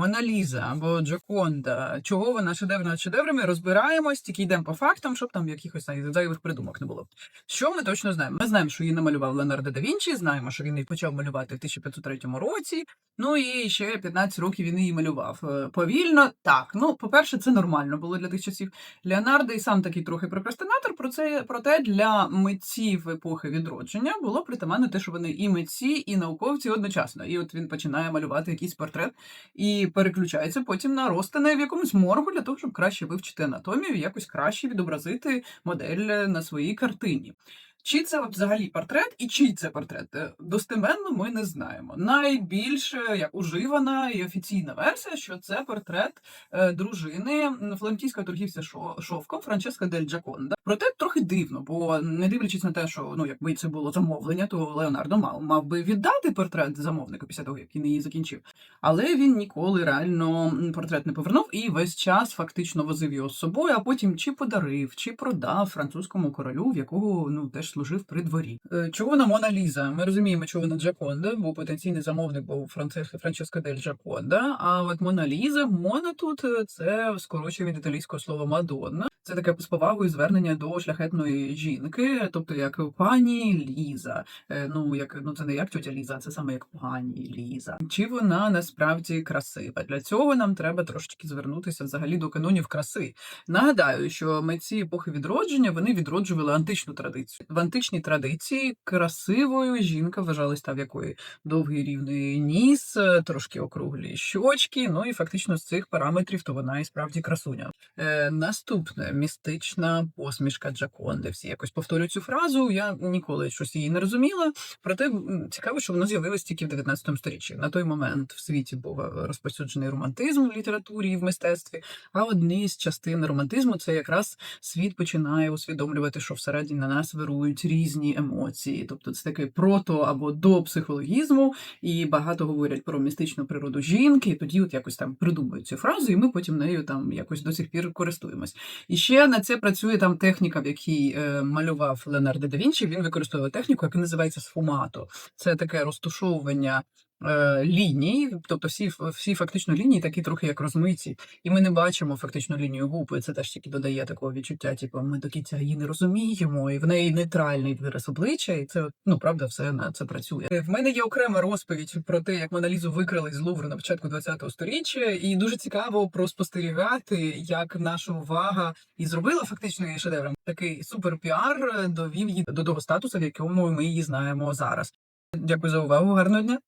Моналіза або Джоконда, чого вона шедевр шедеврами, розбираємось, тільки йдемо по фактам, щоб там якихось зайвих придумок не було. Що ми точно знаємо? Ми знаємо, що її намалював Леонардо да Вінчі, знаємо, що він її почав малювати в 1503 році. Ну і ще 15 років він її малював. Е, Повільно, так. Ну, по-перше, це нормально було для тих часів. Леонардо і сам такий трохи прокрастинатор. Про це проте для митців епохи відродження було притаманно те, що вони і митці, і науковці одночасно. І от він починає малювати якийсь портрет і переключається потім на розтини в якомусь моргу для того, щоб краще вивчити анатомію, якось краще відобразити модель на своїй картині. Чи це взагалі портрет, і чий це портрет? Е, Достеменно ми не знаємо. Найбільш е, як уживана і офіційна версія, що це портрет е, дружини флорентійського торгівця шо- шовком Франческа дель Джаконда. Проте трохи дивно, бо не дивлячись на те, що ну якби це було замовлення, то Леонардо мав мав би віддати портрет замовнику після того, як він її закінчив. Але він ніколи реально портрет не повернув і весь час фактично возив його з собою, а потім чи подарив, чи продав французькому королю, в якого ну теж служив при дворі. Е, Чого вона Мона Ліза? Ми розуміємо, чого вона Джаконда, бо потенційний замовник був Франциско дель Джаконда. А от Мона Ліза, Мона тут е, це скорочує від італійського слова Мадонна. Це таке з повагою звернення до шляхетної жінки, тобто як пані Ліза. Е, Ну як ну це не як тьотя Ліза, це саме як пані Ліза. Чи вона насправді красива? Для цього нам треба трошечки звернутися взагалі до канонів краси. Нагадаю, що митці епохи відродження вони відроджували античну традицію. В античній традиції красивою жінка вважалась та в якої довгий рівний ніс, е, трошки округлі щочки. Ну і фактично з цих параметрів то вона і справді красуня. Е, наступне містична посмішка Джаконди. Всі якось повторюють цю фразу. Я ніколи щось її не розуміла. Проте цікаво, що воно з'явилось тільки в 19 сторіччі. На той момент в світі був е, розповсюджений романтизм в літературі і в мистецтві. А одні з частин романтизму це якраз світ починає усвідомлювати, що всередині на нас вирують різні емоції. Тобто це таке прото або до психологізму, і багато говорять про містичну природу жінки. І тоді от якось там придумують цю фразу, і ми потім нею там якось до сих пір користуємось. І ще на це працює там техніка, в якій е, малював Леонардо да Вінчі. Він використовує техніку, яка називається сфумато. Це таке розтушовування. Е, Ліній, тобто всі, всі фактично лінії такі трохи як розмиті, і ми не бачимо фактично лінію губ, і це теж тільки додає такого відчуття, типу, ми до кінця її не розуміємо, і в неї нейтральний вираз обличчя, і це ну правда все на це працює. Е, В мене є окрема розповідь про те, як Моналізу викрали з Лувру на початку ХХ століття, і дуже цікаво проспостерігати, як наша увага і зробила фактично її шедевром. Такий супер піар довів її до того статусу, в якому ми її знаємо зараз. Дякую за увагу, гарного дня.